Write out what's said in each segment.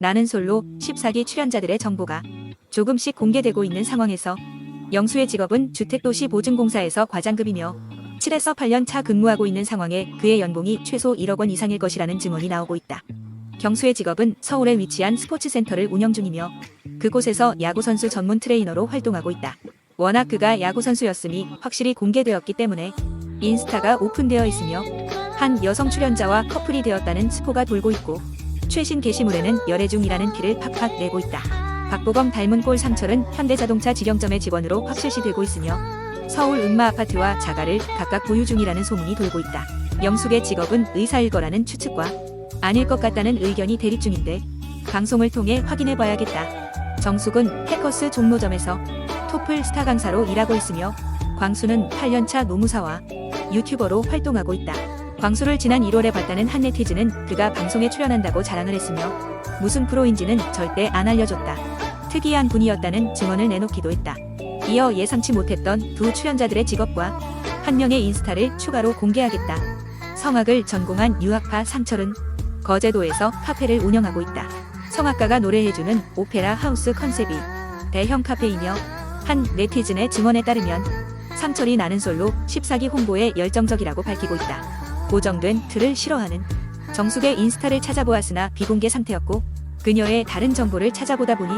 나는 솔로 14기 출연자들의 정보가 조금씩 공개되고 있는 상황에서 영수의 직업은 주택도시 보증공사에서 과장급이며 7에서 8년 차 근무하고 있는 상황에 그의 연봉이 최소 1억 원 이상일 것이라는 증언이 나오고 있다. 경수의 직업은 서울에 위치한 스포츠센터를 운영 중이며 그곳에서 야구선수 전문 트레이너로 활동하고 있다. 워낙 그가 야구선수였음이 확실히 공개되었기 때문에 인스타가 오픈되어 있으며 한 여성 출연자와 커플이 되었다는 스포가 돌고 있고 최신 게시물에는 열애 중이라는 피를 팍팍 내고 있다. 박보검 닮은 꼴 상철은 현대자동차 직영점의 직원으로 확실시 되고 있으며 서울 은마 아파트와 자가를 각각 보유 중이라는 소문이 돌고 있다. 영숙의 직업은 의사일 거라는 추측과 아닐 것 같다는 의견이 대립 중인데 방송을 통해 확인해 봐야겠다. 정숙은 해커스 종로점에서 토플 스타 강사로 일하고 있으며 광수는 8년차 노무사와 유튜버로 활동하고 있다. 광수를 지난 1월에 봤다는 한 네티즌은 그가 방송에 출연한다고 자랑을 했으며 무슨 프로인지는 절대 안 알려줬다. 특이한 분이었다는 증언을 내놓기도 했다. 이어 예상치 못했던 두 출연자들의 직업과 한 명의 인스타를 추가로 공개하겠다. 성악을 전공한 유학파 상철은 거제도에서 카페를 운영하고 있다. 성악가가 노래해주는 오페라 하우스 컨셉이 대형 카페이며 한 네티즌의 증언에 따르면 상철이 나는 솔로 14기 홍보에 열정적이라고 밝히고 있다. 고정된 틀을 싫어하는 정숙의 인스타를 찾아보았으나 비공개 상태였고 그녀의 다른 정보를 찾아보다 보니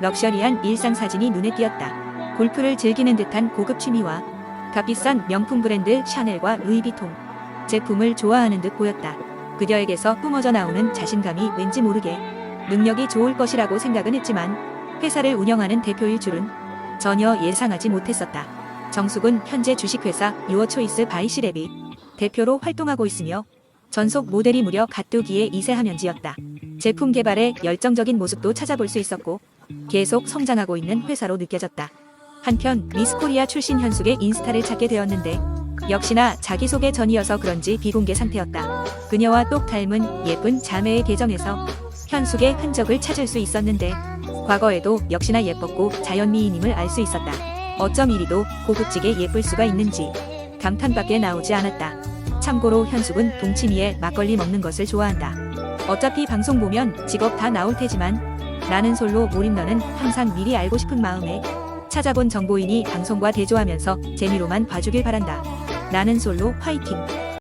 럭셔리한 일상 사진이 눈에 띄었다. 골프를 즐기는 듯한 고급 취미와 값비싼 명품 브랜드 샤넬과 루이비통 제품을 좋아하는 듯 보였다. 그녀에게서 뿜어져 나오는 자신감이 왠지 모르게 능력이 좋을 것이라고 생각은 했지만 회사를 운영하는 대표일 줄은 전혀 예상하지 못했었다. 정숙은 현재 주식회사 유어초이스 바이시랩이 대표로 활동하고 있으며 전속 모델이 무려 갓두기의 2세 하면지였다. 제품 개발에 열정적인 모습도 찾아볼 수 있었고 계속 성장하고 있는 회사로 느껴졌다. 한편 미스코리아 출신 현숙의 인스타를 찾게 되었는데 역시나 자기소개 전이어서 그런지 비공개 상태였다. 그녀와 똑 닮은 예쁜 자매의 계정에서 현숙의 흔적을 찾을 수 있었는데 과거에도 역시나 예뻤고 자연미인임을 알 수 있었다. 어쩜 이리도 고급지게 예쁠 수가 있는지 감탄밖에 나오지 않았다. 참고로 현숙은 동치미에 막걸리 먹는 것을 좋아한다. 어차피 방송 보면 직업 다 나올 테지만 나는 솔로 몰입너는 항상 미리 알고 싶은 마음에 찾아본 정보이니 방송과 대조하면서 재미로만 봐주길 바란다. 나는 솔로 화이팅!